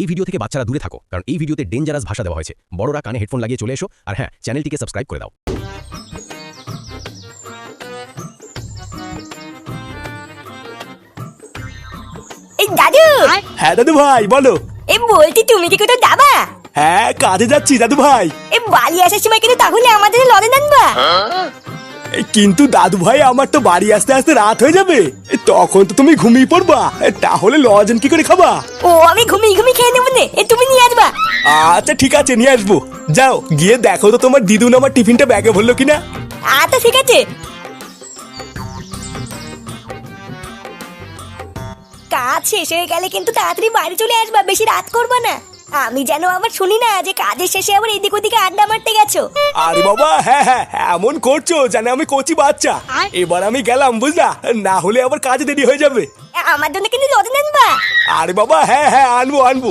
এই ভিডিও থেকে বাচ্চারা দূরে থাকো কারণ এই ভিডিওতে ডেঞ্জারাস ভাষা দেওয়া হয়েছে। বড়রা কানে হেডফোন লাগিয়ে চলে এসো আর হ্যাঁ চ্যানেলটিকে সাবস্ক্রাইব করে দাও। এই দাদু! হ্যাঁ দাদু ভাই বলো। এই বলছি তুমি কি কোথাও যাবা? হ্যাঁ কাজে যাচ্ছি দাদু ভাই। এই বাড়ি আসার সময় কিন্তু তাহলে আমাদের লড়ে আনবা এই কিন্তু দাদু ভাই আমার তো বাড়ি আসতে আসতে রাত হয়ে যাবে। তখন তো তুমি ঘুমিয়ে পড়বা। তাহলে লজেন কি করে খাবা? ও আমি ঘুমিয়ে ঘুমিয়ে খেয়ে নেব নে। তুমি নিয়ে আসবা। আচ্ছা ঠিক আছে নিয়ে আসব। যাও গিয়ে দেখো তো তোমার দিদুন আমার টিফিনটা ব্যাগে ভরলো কিনা। আচ্ছা ঠিক আছে। কাজ শেষ হয়ে গেলে কিন্তু তাড়াতাড়ি বাড়ি চলে আসবা বেশি রাত করবা না। আমি যেন আবার শুনি না যে কাজের শেষে আবার এদিক ওদিকে আড্ডা মারতে গেছো। আরে বাবা হ্যাঁ হ্যাঁ এমন করছ জানে আমি কচি বাচ্চা। এবার আমি গেলাম বুঝলা? না হলে আবার কাজ দেরি হয়ে যাবে। আমার জন্য কিন্তু লড়ে আনবা আরে বাবা হ্যাঁ হ্যাঁ আনব আনব।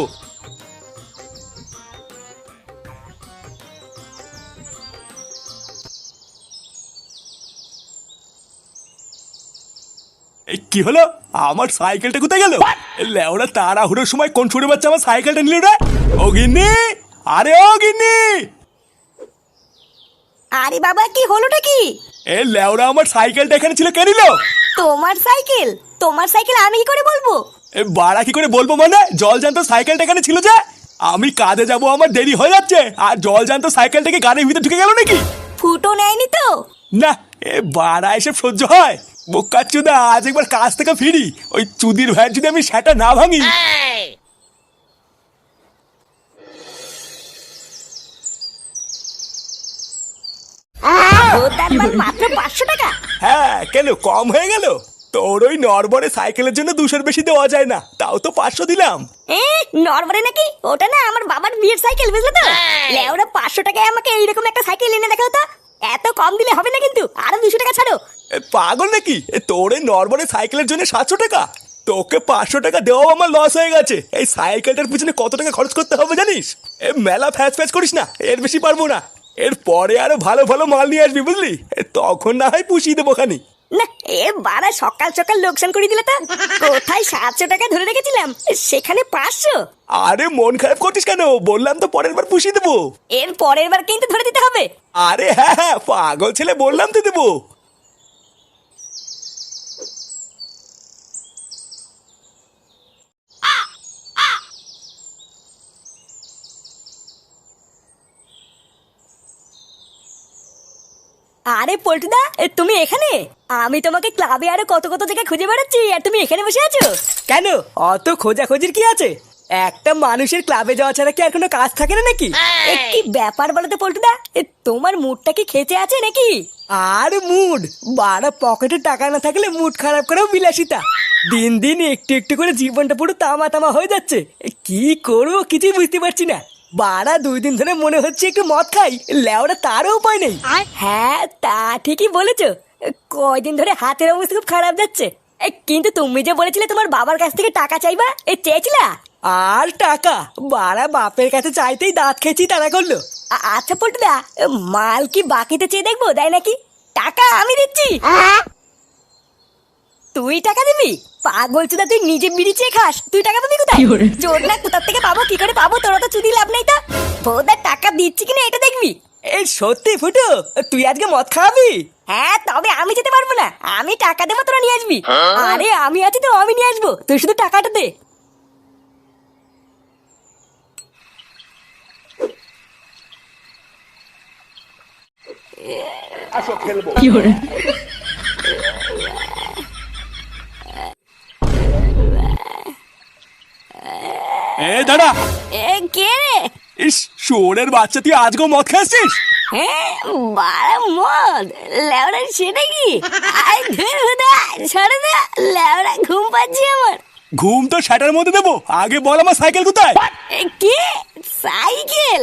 কি হলো? আমার সাইকেলটা কোথায় গেল? লেওরা তাড়াহুড়োর সময় কোন ছোট বাচ্চা আমার সাইকেলটা নিল রে? ও গিন্নি! আরে ও গিন্নি! আরে বাবা কি হলোটা কি? এ লেওরা আমার সাইকেলটা এখানে ছিল কে নিল? তোমার সাইকেল? তোমার সাইকেল আমি কি করে বলব? এ বাড়া কি করে বলব মানে? জল জানতো সাইকেলটা এখানে ছিল যে? আমি কাজে যাব আমার দেরি হয়ে যাচ্ছে। আর জল জানতো সাইকেলটাকে গাড়ির ভিতরে ঢুকে গেল নাকি? ফুটো নেয়নি তো? না এ বাড়া এসে সহ্য হয়। বোকা চুদা আজ একবার কাজ থেকে ফিরি। ওই চুদির ভাইয়ের যদি আমি সেটা না ভাঙি। মাত্র পাঁচশো টাকা? হ্যাঁ কেন? কম হয়ে গেল? তোর ওই নরবরে সাইকেলের জন্য দুশোর বেশি দেওয়া যায় না। তাও তো পাঁচশো দিলাম। এ নরমালে নাকি? ওটা না আমার বাবার বিয়ের সাইকেল বুঝলে তো? লেওরা পাঁচশো টাকায় আমাকে এইরকম একটা সাইকেল এনে দেখা হতো এত কম দিলে হবে না কিন্তু। আরও দুশো টাকা ছাড়ো। এ পাগল নাকি? এ তোর এই নরবরে সাইকেলের জন্য সাতশো টাকা? তোকে পাঁচশো টাকা দেওয়াও আমার লস হয়ে গেছে। এই সাইকেলটার পিছনে কত টাকা খরচ করতে হবে জানিস? এ মেলা ফ্যাচ ফ্যাচ করিস না এর বেশি পারব না। এর পরে আরও ভালো ভালো মাল নিয়ে আসবি বুঝলি? এ তখন না হয় পুষিয়ে দেবো খানি। না এ বারা সকাল সকাল লোকসান করে দিলে তো? কোথায় সাতশো টাকা ধরে রেখেছিলাম? সেখানে পাঁচশো? আরে মন খারাপ করছিস কেন? বললাম তো পরের বার পুষিয়ে দেবো। এর পরের বার কিন্তু ধরে দিতে হবে। আরে হ্যাঁ হ্যাঁ পাগল ছেলে বললাম তো দেবো। আরে পল্টুদা তুমি এখানে? আমি তোমাকে ক্লাবে আরও কত কত জায়গায় খুঁজে বেড়াচ্ছি আর তুমি এখানে বসে আছো? কেন? অত খোঁজাখোঁজির কি আছে? একটা মানুষের ক্লাবে যাওয়া ছাড়া কি আর কোনো কাজ থাকে না নাকি? কি ব্যাপার বলো তো পল্টুদা? এ, তোমার মুডটা কি খেচে আছে নাকি? আর মুড? বারা পকেটে টাকা না থাকলে মুড খারাপ করেও বিলাসিতা। দিন দিন একটু একটু করে জীবনটা পুরো তামা তামা হয়ে যাচ্ছে। এ, কি করব কিছুই বুঝতে পারছি না। বারা দুই দিন ধরে মনে হচ্ছে একটু মদ খাই। লেওরা তারও উপায় নেই। হ্যাঁ তা ঠিকই বলেছ। কয়দিন ধরে হাতের অবস্থা খুব খারাপ যাচ্ছে। কিন্তু তুমি যে বলেছিলে তোমার বাবার কাছ থেকে টাকা চাইবা এ চেয়েছিলা? আর টাকা? বারা বাপের কাছে চাইতেই দাঁত খেয়েছি তারা করল। আচ্ছা পল্টুদা মাল কি বাকিতে চেয়ে দেখব দেয় নাকি? টাকা আমি দিচ্ছি। তুই টাকা দিবি? পাগল চুদা তুই নিজে বিড়ি চেয়ে খাস। তুই টাকা পাবি কোথায়? চোর না কোথার থেকে পাবো? কি করে পাবো? তোরা তো চুদি লাভ নাই তা। বৌদার টাকা দিচ্ছি কিনা এটা দেখবি? এই সত্যি ফুটো তুই আজকে মদ খাওয়াবি? হ্যাঁ তবে আমি যেতে পারব না। আমি টাকা দেবো তোরা নিয়ে আসবি। আরে আমি আছি তো আমি নিয়ে আসব। তুই শুধু টাকাটা দে। এ দাঁড়া এ কে রে? ইস শোরের বাচ্চা তুই আজকেও মদ খাচ্ছিস হ্যাঁ বারা মদ লেওড়া সেটা কি? আয় ধুর হুদা সরে দা লেওড়া ঘুম পাচ্ছি আমার। ঘুম তো সেটার মধ্যে দেবো। আগে বল আমার সাইকেল কোথায়? এ, কি? সাইকেল?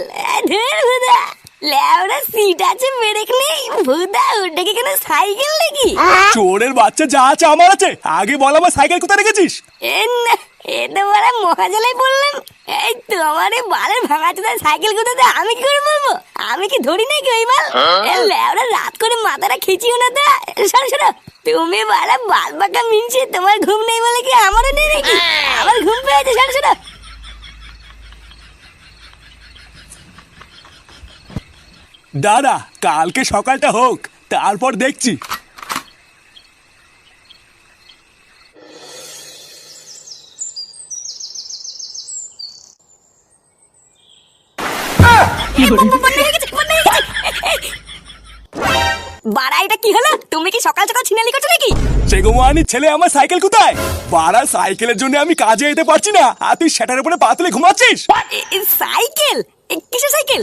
ধুর হুদা লেওড়া সিট আছে ব্রেক নেই। ভুদা ওটা কি কেন সাইকেল নাকি? চোরের বাচ্চা যা আছে আমার আছে। আগে বল আমার সাইকেল কোথায় রেখেছিস? এ না এ তো বললাম এই তো এই বালের ভাঙা সাইকেল কোথাতে আমি কি করে বলব? আমি কি ধরি ওই বাল? হ্যাঁ? রাত করে মাথাটা খিচিও না তা। তুমি বালা বাল বাঁকা মিনছে তোমার ঘুম নেই বলে কি আমারও নেই নাকি? হ্যাঁ। আমার ঘুম পেয়েছে সরো সরো দাদা কালকে সকালটা হোক তারপর দেখছি। বাড়া এটা কি হলো? তুমি কি সকাল সকাল ছিনালি করছ নাকি? সেগোমানি ছেলে আমার সাইকেল কোথায়? বাড়া সাইকেলের জন্য আমি কাজে যেতে পারছি না। আর তুই সেটার উপরে পা তুলে ঘুমাচ্ছিস? সাইকেল? কিসের সাইকেল?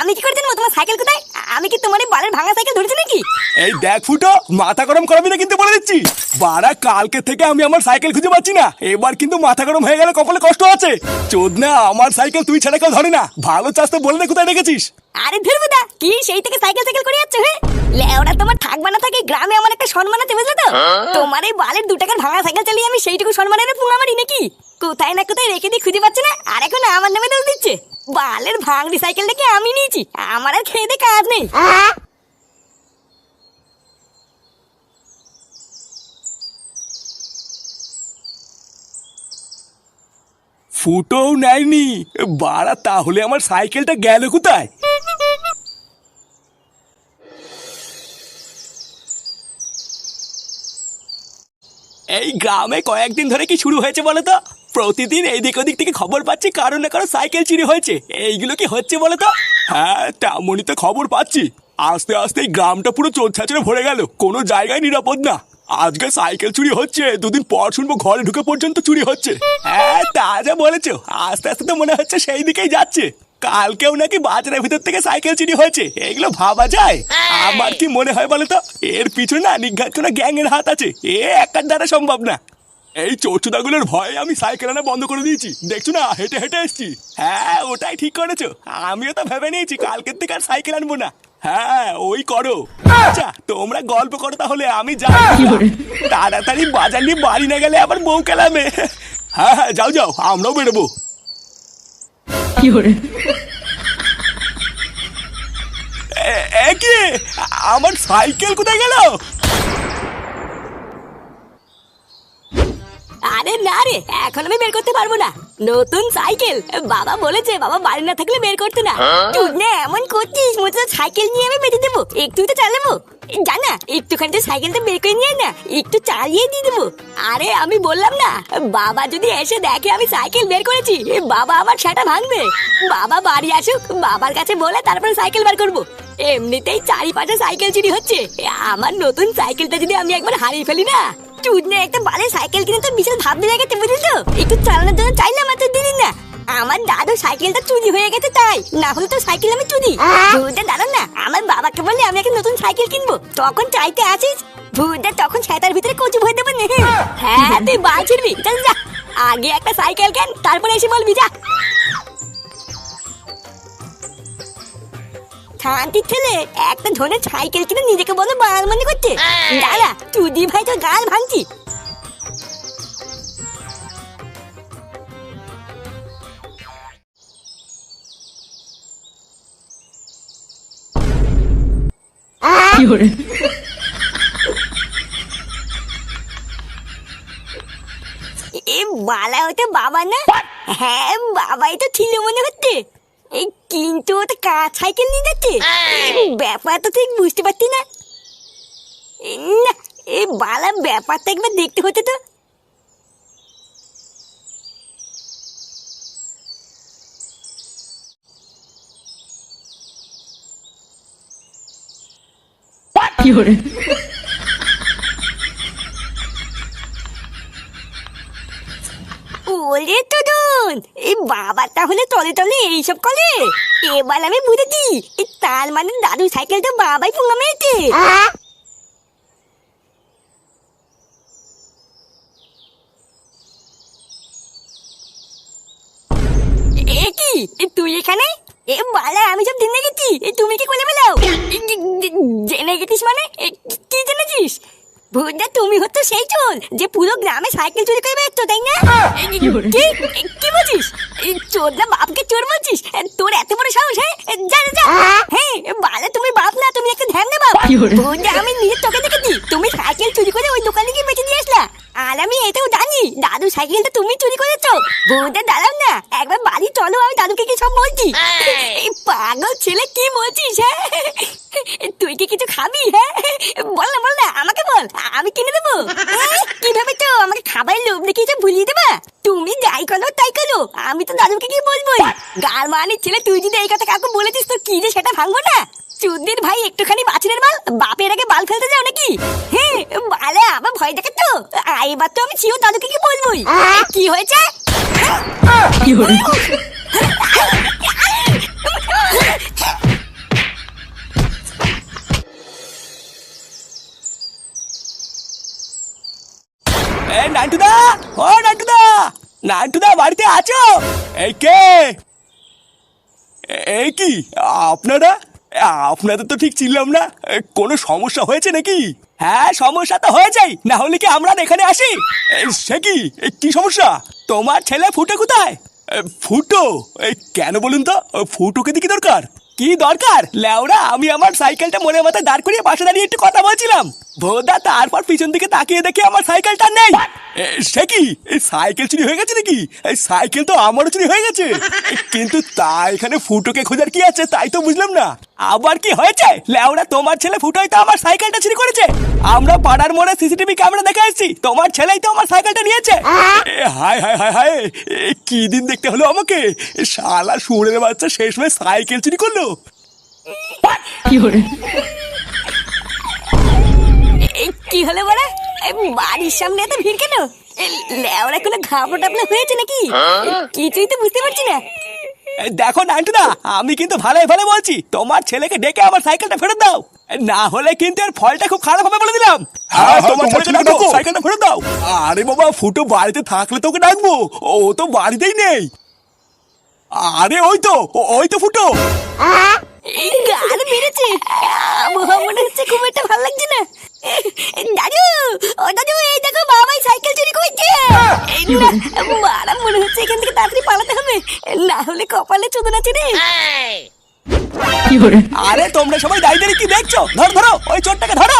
আমি কি করে জানব তোমার সাইকেল কোথায়? আমি কি তোমার বালের ভাঙা সাইকেল ধরেছি নাকি? এই দেখ ফুটো মাথা গরম করাবি না কিন্তু বলে দিচ্ছি। বাড়া কালকে থেকে আমি আমার সাইকেল খুঁজে পাচ্ছি না। এবার কিন্তু মাথা গরম হয়ে গেলে কপালে কষ্ট আছে। চোদ না আমার সাইকেল তুই ছাড়া কেউ ধরে না। ভালো চাষ তো বলে না কোথায় রেখেছিস? আরে ধরবুদা কি সেই থেকে সাইকেল সাইকেল করে যাচ্ছে হ্যাঁ? লেওরা তোমার থাকবা না থাকে গ্রামে আমার একটা সম্মান আছে বুঝলে তো? তোমার এই বালের দু টাকার ভাঙা সাইকেল চালিয়ে আমি সেইটুকু সম্মানের পুঙা মারি নাকি? কোথায় না কোথায় রেখে দিয়ে খুঁজে পাচ্ছে না? আর এখন আমার নামে দোষ দিচ্ছে। বালের ভাঙড়ি সাইকেলটাকে আমি নিয়েছি। আমার আর খেয়ে কাজ নেই। ফুটোও নেয়নি। বাড়া, তাহলে আমার সাইকেলটা গেল কোথায়? এই গ্রামে কয়েকদিন ধরে কি শুরু হয়েছে বলো তো? প্রতিদিন এইদিক ওদিক থেকে খবর পাচ্ছি কারও না কারও সাইকেল চুরি হয়েছে। এইগুলো কি হচ্ছে বলো তো? হ্যাঁ তেমনই তো খবর পাচ্ছি। আস্তে আস্তে এই গ্রামটা পুরো চোর ছাচড়ে ভরে গেল। কোনো জায়গায় নিরাপদ না। আজকে সাইকেল চুরি হচ্ছে, দুদিন পর শুনব ঘরে ঢুকে পর্যন্ত চুরি হচ্ছে। হ্যাঁ তা যা বলেছ। আস্তে আস্তে তো মনে হচ্ছে সেই দিকেই যাচ্ছে। কালকেও নাকি বাজারের ভিতর থেকে সাইকেল চুরি হয়েছে। এগুলো ভাবা যায়। আমার কি মনে হয় বলো তো? এর পিছনে না নিঘাত কোনো গ্যাং এর হাত আছে। এ একার দ্বারা সম্ভব না। এই চোরচুদাগুলোর ভয়ে আমি সাইকেল আনা বন্ধ করে দিয়েছি। দেখছ না? হেঁটে হেঁটে এসছি। হ্যাঁ ওটাই ঠিক করেছ। আমিও তো ভেবে নিয়েছি কালকের থেকে আর সাইকেল আনব না। হ্যাঁ ওই করো। আচ্ছা তোমরা গল্প করো তাহলে আমি যাই। তাড়াতাড়ি বাজার নিয়ে বাড়ি না গেলে আবার বউ কেলামে। হ্যাঁ হ্যাঁ যাও যাও আমরাও বেরোবো। কি? আমার সাইকেল কোথায় গেল? আরে না রে এখন আমি বের করতে পারব না। নতুন সাইকেল। বাবা বলেছে বাবা বাড়ি না থাকলে বের করতে না। তুই না এমন করছিস সাইকেল নিয়ে আমি বেরিয়ে দেবো। একটু তো চালাবো। জানা একটুখানি সাইকেলটা বের করে নিয়ে না একটু চালিয়ে দিয়ে দেবো। আরে আমি বললাম না বাবা যদি এসে দেখে আমি সাইকেল বের করেছি বাবা আমার সেটা ভাঙবে। বাবা বাড়ি আসুক বাবার কাছে বলে তারপরে সাইকেল বার করব। এমনিতেই চারিপাশে সাইকেল চুরি হচ্ছে। আমার নতুন সাইকেলটা যদি আমি একবার হারিয়ে ফেলি না চুদনে একটা বালে সাইকেল কিনে তো বিশাল ভাবতে লাগাতে বুঝলি তো? একটু চালানোর জন্য চাইলাম এত দিনই না। আমার দাদু সাইকেলটা চুরি হয়ে গেছে তাই না হলে তো সাইকেল আমি চুরি। দাঁড়ান না আমার বাবাকে বললে আমি একটা নতুন সাইকেল কিনবো। তখন চাইতে আসিস তখন ছাতার ভিতরে কচু ভরে দেবো হ্যাঁ হ্যাঁ তুই বাল ছিড়বি। চল যা আগে একটা সাইকেল কেন তারপরে এসে বলবি যা। শান্তির ছেলে একটা ধরনের সাইকেল কিনে নিজেকে বলে বাল মনে করছে। দাঁড়া চুদি ভাই তো গাল ভাঙছি এ বালা হতে বাবা না? হ্যাঁ বাবাই তো ছিল মনে হচ্ছে। এই কিন্তু ওটা কার সাইকেল নিয়ে যাচ্ছে? ব্যাপার তো ঠিক বুঝতে পারছি না। এ, না এই বালা ব্যাপারটা একবার দেখতে হতো তো। ওরে তুদুন এই বাবা, তাহলে তলে তলে এইসব করে। এবার আমি বুঝেছি তার মানে দাদু সাইকেলটা বাবাই পুঙ্গা মেরেছে। কি? তুই এখানে? এ বালা, আমি সব জেনে গেছি। তুমি কি করে বেলাও জেনে গেছিস মানে? কি জেনেছিস? ভুদা তুমি হতো সেই চোর যে পুরো গ্রামে সাইকেল চুরি করে বেরোতো তাই না? কি কি? বলছিস? এই চোরটা বাপকে চোর বলছিস? তোর এত বড় সাহস হ্যাঁ? যা যা, হ্যাঁ বালা তুমি বাপ না তুমি একটা ধ্যান না বাপ। ভুদা আমি নিজের তোকে দেখেছি। তুমি সাইকেল চুরি করে ওই দোকানে গিয়ে বেঁচে দিয়ে আসলা। আর আমি এটাও জানি দাদু সাইকেলটা তুমি চুরি করেছ। বউটা দাঁড়াও না। একবার বাড়ি চলো আমি দাদুকে কি সব বলছি। পাগল ছেলে কি বলছিস হ্যাঁ? তুই কি কিছু খাবি হ্যাঁ? বল না বল না আমাকে বল আমি কিনে দেবো? কীভাবে তো? আমাকে খাবারের লোভ দেখিয়েছে ভুলিয়ে দেবা? তুমি যাই করো তাই করো। আমি তো দাদুকে কি বলব গার মানি ছেলে তুই যদি এই কথা কাউকে বলেছিস তো কি যে সেটা ভাঙবো না? চুদ্দির ভাই একটুখানি বাছুরের বাল বাপের আগে বাল ফেলতে যাও নাকি? হ্যাঁ বালে আমার ভয় দেখে তো। এবার তো আমি ছিও দাদুকে কি বলবোই। কি হয়েছে? এ ও নান্টুদা নান্টুদা বাড়িতে আছো? এই কে? এই কি, আপনারা? আপনাদের তো ঠিক চিনলাম না। কোনো সমস্যা হয়েছে নাকি? হ্যাঁ সমস্যা তো হয়েছেই। না হলে কি আমরা এখানে আসি? সে কি? কি সমস্যা? তোমার ছেলে ফুটো কোথায়? ফুটো? কেন বলুন তো? ফুটোকে দিয়ে কি দরকার? কি দরকার? লেওরা, আমি আমার সাইকেলটা মনে মাথায় দাঁড় করিয়ে পাশে দাঁড়িয়ে একটু কথা বলছিলাম। ভোদা তারপর পিছন দিকে তাকিয়ে দেখি আমার সাইকেলটা নেই। এ, সে কি? এই সাইকেল চুরি হয়ে গেছে নাকি? এই সাইকেল তো আমারও চুরি হয়ে গেছে। কিন্তু তা এখানে ফুটোকে খোঁজার কি আছে তাই তো বুঝলাম না। আবার কি হয়েছে? লেওরা তোমার ছেলে ফুটোই তো আমার সাইকেলটা চুরি করেছে। আমরা পাড়ার মোড়ে সিসিটিভি ক্যামেরা দেখে এসেছি। তোমার ছেলেই তো আমার সাইকেলটা নিয়েছে। এ, হায় হায় হায় হায় এ, কি দিন দেখতে হলো আমাকে? এ, শালা সুরের বাচ্চা শেষ হয়ে সাইকেল চুরি করল। এই কি হলো বড়া? বাড়ির সামনে এত ভিড় কেন? লেওরা কোনো ঘাবড় টাবলা হয়েছে নাকি? কিছুই তো বুঝতে পারছি না। দেখো নান্টুদা আমি কিন্তু ভালোই ভালো বলছি তোমার ছেলেকে ডেকে আমার সাইকেলটা ফেরত দাও। না হলে কিন্তু এর ফলটা খুব খারাপ হবে বলে দিলাম। হ্যাঁ, তোমার তোমার ছেলেকে ছেলেকে ডাকো ডাকো। সাইকেলটা ফেরত দাও। আরে বাবা ফুটো বাড়িতে থাকলে তোকে ডাকবো। ও তো বাড়িতেই নেই। আরে ওই তো ওই তো ফুটো। গান মেরেছে আবহাওয়া মনে হচ্ছে খুব একটা ভালো লাগছে না। দাদু ও দাদু এই দেখো বাবাই সাইকেল চুরি করেছে। মারা মনে হচ্ছে এখান থেকে তাড়াতাড়ি পালাতে হবে। না হলে কপালে চোদন আছে রে আরে তোমরা সবাই দাঁড়িয়ে দাঁড়িয়ে কি দেখছ? ধর ধরো ওই চোরটাকে ধরো।